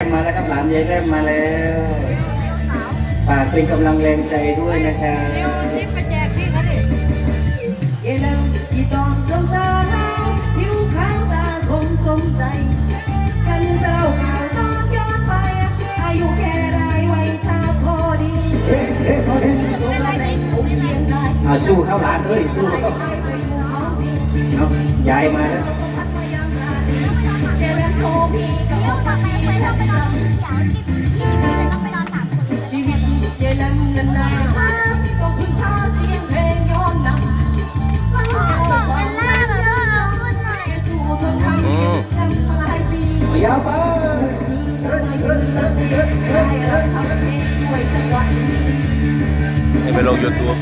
มาแล้วครับหลานยายแรมมาแล้วฝากเป็นกำลังแรงใจด้วยนะครับเร็วรีบไปแจกพี่เขาดิเยลังที่ต้องสงสารผิวขาวตาคงสมใจ กันเจ้าข่าวตอนย้อนไป อายุแค่ได้ไว้ตาพอดีพอดีตัวในผมเพียงได้เอาสู้เข้าหลานเอ้ยสู้เข้าเอายายมาแล้ว เดี๋ยวยี่สิบยี่สิบปีเลยต้องไปนอนสามคนเลยชีวิตเยลังนั้นนาต้องพึ่งพาเสียงเพลงย้อนนำฟังพ่อเอาบอกควากันมล่ากับน้องคนหน่อยสู่ทนทำจำหลายปียาวไปให้ไปลงยูทูบ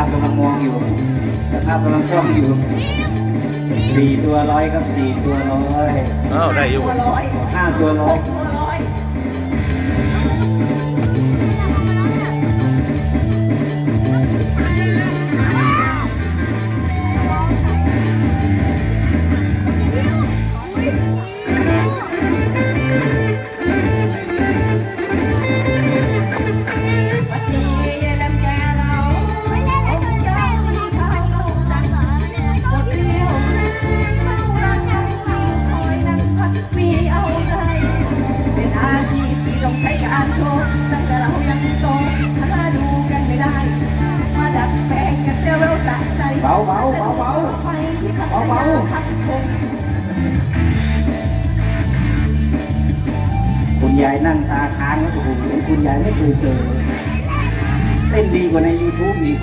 าเจ้าภาพกำลังมองอยู่เจ้าภาพกำลังจ้องอยู่สี่ตัวร้อยครับสี่ตัวร้อยอ้าวได้อยู่ตัวร้อยห้าตัวร้อย ตัวร้อย คุณยายนั่งตาค้างแล้วโอ้โหคุณยายไม่เคยเจอ เต้นดีกว่าใน YouTube อีก